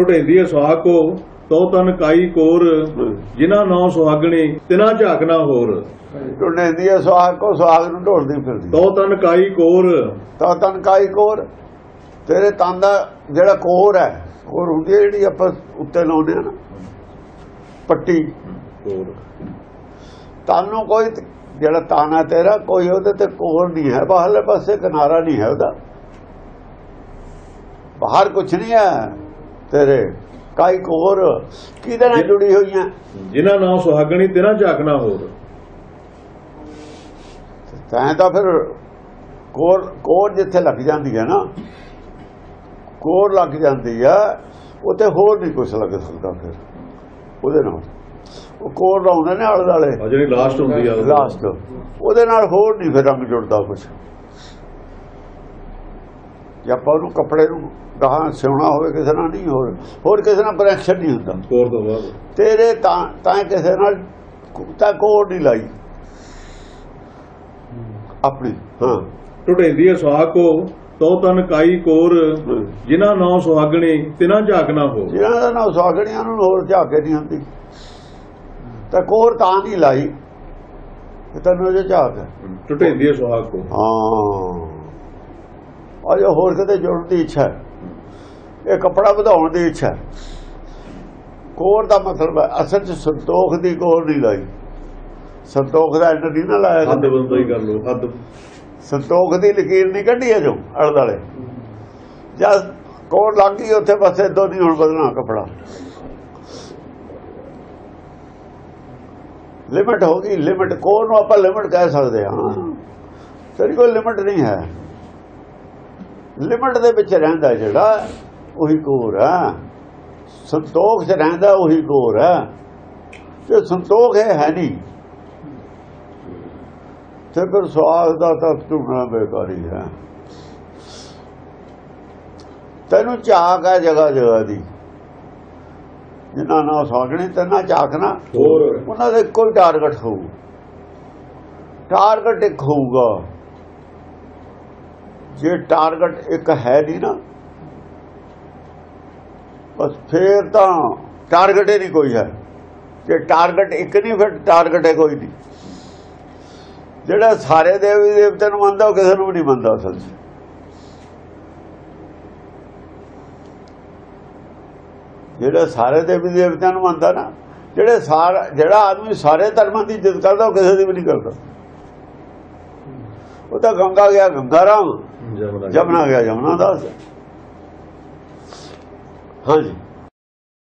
ਟੁੱਟੇਂਦੀ ਸੁਹਾਗ ਤੋ ਤਨ ਕਾਈ ਕੋਰ ਜਿਨ੍ਹਾਂ ਨੌ ਸੁਹਾਗਣੀ ਤਿਨਾ ਝਾਕਣਾ ਹੋਰ। ਟੁੰਡੇ ਦੀ ਹੈ ਸੁਹਾਗ ਸੁਹਾਗ ਨੂੰ ਢੋਲਦੀ ਫਿਰਦੀ। ਤੋ ਤਨ ਕਾਈ ਕੋਰ। ਤਾਂ ਤਨ ਕਾਈ ਕੋਰ ਤੇਰੇ ਤਨ ਦਾ ਜਿਹੜਾ ਕੋਰ ਹੈ ਕੋਰ ਹੁੰਦੀ ਹੈ ਜਿਹੜੀ ਆਪਾਂ ਉੱਤੇ ਲਾਉਂਦੇ ਆ ਨਾ ਪੱਟੀ। ਕੋਰ। ਤਨ ਨੂੰ ਕੋਈ ਜਿਹੜਾ ਤਨ ਤੇਰਾ ਕੋਈ ਉਹਦੇ ਤੇ ਕੋਰ ਨਹੀਂ ਹੈ ਬਾਹਰਲੇ ਪਾਸੇ ਕਿਨਾਰਾ ਨਹੀਂ ਹੈ ਉਹਦਾ। ਬਾਹਰ ਕੁਛ ਨਹੀਂ ਹੈ। ਤੇਰੇ। ਕਾਈ ਕੋਰ ਕਿਹਦੇ ਨਾਲ ਜੁੜੀ ਹੋਈਆਂ ਜਿਨ੍ਹਾਂ ਨੌ ਸੁਹਾਗਣੀ ਤਿਨਾ ਝਾਕਣਾ ਹੋਰ। ਤੈਂ ਤਾਂ ਫਿਰ ਕੋਰ ਕੋਰ ਜਿੱਥੇ ਲੱਗ ਜਾਂਦੀ ਹੈ ਨਾ ਕੋਰ ਲੱਗ ਜਾਂਦੀ ਹੈ ਉੱਥੇ ਹੋਰ ਨਹੀਂ ਕੁਛ ਲੱਗ ਸਕਦਾ ਫਿਰ ਉਹਦੇ ਨਾਲ। ਉਹ ਕੋਰ ਲਾਉਂਦੇ ਨੇ ਆਲੇ ਦੁਆਲੇ ਆ ਜਿਹੜੀ ਲਾਸਟ ਹੁੰਦੀ ਆ। ਲਾਸਟ ਉਹਦੇ ਨਾਲ ਹੋਰ ਨਹੀਂ ਫਿਰ ਰੰਗ ਜੁੜਦਾ ਕੁਛ। ਜੇ ਆਪਾਂ ਉਹਨੂੰ ਕੱਪੜੇ ਨੂੰ ਗਾਹਾਂ ਸਿਉਣਾ ਹੋਵੇ ਕਿਸੇ ਨਾਲ ਨਹੀਂ ਹੋਰ ਹੋਰ ਕਿਸੇ ਨਾਲ ਕਨੈਕਸ਼ਨ ਨਹੀਂ ਹੁੰਦਾ। ਤੇਰੇ ਤਾਂ ਤਾਂ ਕਿਸੇ ਨਾਲ ਤਾਂ ਕੋਰ ਨਹੀਂ ਲਾਈ। ਆਪਣੀ ਹਾਂ। ਟੁੱਟੇਂਦੀ ਸੁਹਾਗ ਕੋ ਤੋ ਤਨ ਕਾਈ ਕੋਰ ਜਿਨ੍ਹਾਂ ਨੌ ਸੁਹਾਗਣੀ ਤਿਨਾ ਝਾਕਣਾ ਹੋਰ ਜਿਹਨਾਂ ਦਾ ਨਾਮ ਸਾਗਣੀਆਂ ਨੂੰ ਹੋਰ ਝਾਕੇ ਨਹੀਂ ਹੁੰਦੀ ਤਾਂ ਕੋਰ ਤਾਂ ਨਹੀਂ ਲਾਈ। ਤੈਨੂੰ ਉਹਦੇ ਝਾਕ ਹੈ। ਟੁੱਟੇਂਦੀ ਸੁਹਾਗ ਕੋ। ਹਾਂ। ਅਜੇ ਹੋਰ ਕਿਤੇ ਜੁੜਨ ਦੀ ਇੱਛਾ ਹੈ। ਇਹ ਕਪੜਾ ਵਧਾਉਣ ਦੀ ਇੱਛਾ ਕੋਰ ਦਾ ਮਤਲਬ ਹੈ ਅਸਲ ਚ ਸੰਤੋਖ ਦੀ ਕੋਰ ਨਹੀਂ ਲਾਈ। ਸੰਤੋਖ ਦਾ ਐਂਡ ਨਹੀਂ ਨਾ ਲਾਇਆ ਹੱਦ। ਬੰਦਾ ਹੀ ਕਰ ਲੋ ਹੱਦ। ਸੰਤੋਖ ਦੀ ਲਕੀਰ ਨਹੀਂ ਕੱਢੀ ਅਜੋ ਅੜ ਵਾਲੇ। ਜਦ ਕੋਰ ਲੱਗ ਗਈ ਉੱਥੇ ਬਸ ਇਦੋਂ ਨਹੀਂ ਹੁਣ ਬਦਲਣਾ ਕਪੜਾ। ਲਿਮਟ ਹੋ ਗਈ ਲਿਮਟ ਕੋਰ ਨੂੰ ਆਪਾਂ ਲਿਮਟ ਕਹਿ ਸਕਦੇ ਹਾਂ। ਤੇਰੀ ਕੋਈ ਲਿਮਟ ਨਹੀਂ ਹੈ। ਲਿਮਟ ਦੇ ਵਿੱਚ ਰਹਿੰਦਾ ਜਿਹੜਾ ਉਹੀ ਕੋਰ ਹੈ ਸੰਤੋਖ 'ਚ ਰਹਿੰਦਾ ਉਹੀ ਕੋਰ ਹੈ ਤੇ ਸੰਤੋਖ ਹੈ ਹੈ ਨਹੀਂ। ਤੇ ਫਿਰ ਸਵਾਲ ਦਾ ਤਾਂ ਢੂੰਡਣਾ ਬੇਕਾਰੀ ਹੈ। ਤੈਨੂੰ ਝਾਕ ਹੈ ਜਗ੍ਹਾ ਜਗ੍ਹਾ ਦੀ। ਜਿਨ੍ਹਾਂ ਨਾਲ ਸਾਗਣੀ ਤੈਨਾਂ ਝਾਕਣਾ। ਹੋਰ। ਉਹਨਾਂ ਦਾ ਕੋਈ ਟਾਰਗੇਟ ਹੋਊ। ਟਾਰਗੇਟ ਇੱਕ ਹੋਊਗਾ। ਜੇ ਟਾਰਗੇਟ ਇੱਕ ਹੈ ਨਹੀਂ ਨਾ, ਬਸ ਫੇਰ ਤਾਂ ਟਾਰਗੇਟ ਹੀ ਨਹੀਂ ਕੋਈ ਹੈ। ਜੇ ਟਾਰਗੇਟ ਇੱਕ ਨਹੀਂ, ਫਿਰ ਟਾਰਗੇਟ ਹੈ ਕੋਈ ਨਹੀਂ। ਜਿਹੜਾ ਸਾਰੇ ਦੇਵੀ ਦੇਵਤੇ ਨੂੰ ਮੰਨਦਾ, ਉਹ ਕਿਸੇ ਨੂੰ ਵੀ ਨਹੀਂ ਮੰਨਦਾ ਅਸਲ 'ਚ। ਜਿਹੜਾ ਸਾਰੇ ਦੇਵੀ ਦੇਵਤਿਆਂ ਨੂੰ ਮੰਨਦਾ ਨਾ, ਜਿਹੜੇ ਸਾਰਾ, ਜਿਹੜਾ ਆਦਮੀ ਸਾਰੇ ਧਰਮਾਂ ਦੀ ਇੱਜ਼ਤ ਕਰਦਾ, ਉਹ ਕਿਸੇ ਦੀ ਵੀ ਨਹੀਂ ਕਰਦਾ। ਉਹ ਤਾਂ ਗੰਗਾ ਗਿਆ ਗੰਗਾ ਰਾਮ। ਜਮਨਾ ਜਮਨਾ ਗਿਆ ਜਮਨਾ ਦਾਸ। ਹਾਂਜੀ।